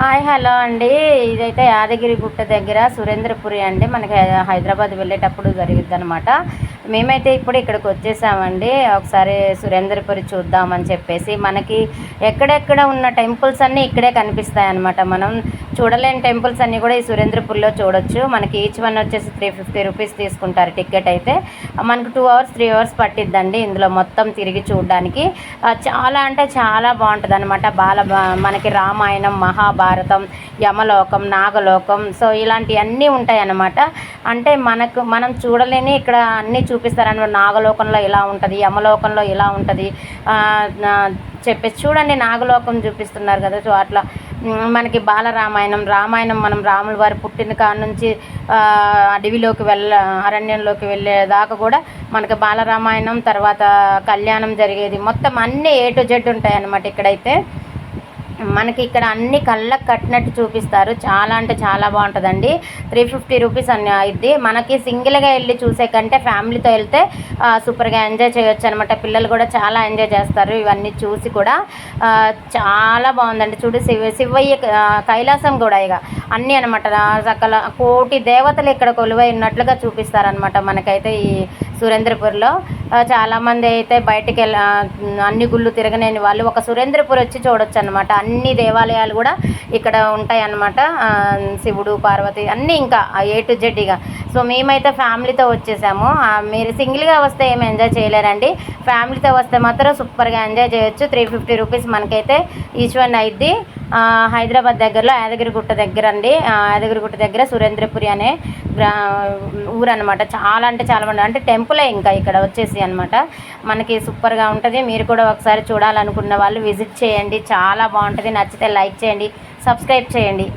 Hi hello అండి. ఇదైతే యాదగిరి గుట్ట దగ్గర సురేంద్రపురి అండి. మనకి హైదరాబాద్ వెళ్ళేటప్పుడు జరిగిద్ది అనమాట మేమైతే ఇప్పుడు ఇక్కడికి వచ్చేసామండి. ఒకసారి సురేంద్రపురి చూద్దామని చెప్పేసి మనకి ఎక్కడెక్కడ ఉన్న టెంపుల్స్ అన్నీ ఇక్కడే కనిపిస్తాయి అనమాట మనం చూడలేని టెంపుల్స్ అన్నీ కూడా ఈ సురేంద్రపురిలో చూడొచ్చు. మనకి ఈచ్ వన్ వచ్చేసి త్రీ ఫిఫ్టీ రూపీస్ తీసుకుంటారు టికెట్ అయితే. మనకు టూ అవర్స్ త్రీ అవర్స్ పట్టిద్దండి ఇందులో మొత్తం తిరిగి చూడడానికి. చాలా అంటే చాలా బాగుంటుంది అనమాట బాల మనకి రామాయణం మహాభారతం యమలోకం నాగలోకం. సో ఇలాంటివన్నీ ఉంటాయి అన్నమాట అంటే మనకు మనం చూడలేని ఇక్కడ అన్నీ చూపిస్తారన్నమాట నాగలోకంలో ఇలా ఉంటుంది యమలోకంలో ఇలా ఉంటుంది. చెప్పేసి చూడండి నాగలోకం చూపిస్తున్నారు కదా సో అట్లా మనకి బాలరామాయణం రామాయణం మనం రాముల వారి పుట్టిన కాడ నుంచి అడవిలోకి వెళ్ళ అరణ్యంలోకి వెళ్ళేదాకా కూడా మనకి బాలరామాయణం తర్వాత కళ్యాణం జరిగేది. మొత్తం అన్నీ ఏ టు జెడ్ ఉంటాయన్నమాట ఇక్కడైతే. మనకి ఇక్కడ అన్ని కళ్ళకు కట్టినట్టు చూపిస్తారు. చాలా అంటే చాలా బాగుంటుందండి. త్రీ ఫిఫ్టీ రూపీస్ అని అయింది మనకి సింగిల్గా వెళ్ళి చూసే కంటే ఫ్యామిలీతో వెళ్తే సూపర్గా ఎంజాయ్ చేయొచ్చు అనమాట పిల్లలు కూడా చాలా ఎంజాయ్ చేస్తారు ఇవన్నీ చూసి కూడా. చాలా బాగుందండి. చూడు శివ శివయ్య కైలాసం కూడా ఇక. అన్నీ అనమాట సకల కోటి దేవతలు ఇక్కడ కొలువై ఉన్నట్లుగా చూపిస్తారనమాట మనకైతే ఈ సురేంద్రపూర్లో. చాలామంది అయితే బయటికి వెళ్ళ అన్ని గుళ్ళు తిరగలేని వాళ్ళు ఒక సురేంద్రపూర్ వచ్చి చూడొచ్చు అనమాట అన్ని దేవాలయాలు కూడా ఇక్కడ ఉంటాయన్నమాట. శివుడు పార్వతి అన్నీ ఇంకా ఏ టు జెడ్ ఇక. సో మేమైతే ఫ్యామిలీతో వచ్చేసాము. మీరు సింగిల్గా వస్తే ఏమి ఎంజాయ్ చేయలేరండి. ఫ్యామిలీతో వస్తే మాత్రం సూపర్గా ఎంజాయ్ చేయొచ్చు. త్రీ ఫిఫ్టీ రూపీస్ మనకైతే ఈచ్ వన్ అయిద్ది. హైదరాబాద్ దగ్గరలో యాదగిరిగుట్ట దగ్గర అండి యాదగిరిగుట్ట దగ్గర సురేంద్రపురి అనే గ్రా ఊరు అనమాట చాలా అంటే చాలా బాగుంటుంది. అంటే టెంపులే ఇంకా ఇక్కడ వచ్చేసి అనమాట మనకి సూపర్గా ఉంటుంది. మీరు కూడా ఒకసారి చూడాలనుకున్న వాళ్ళు విజిట్ చేయండి. చాలా బాగుంటుంది. నచ్చితే లైక్ చేయండి. సబ్స్క్రైబ్ చేయండి.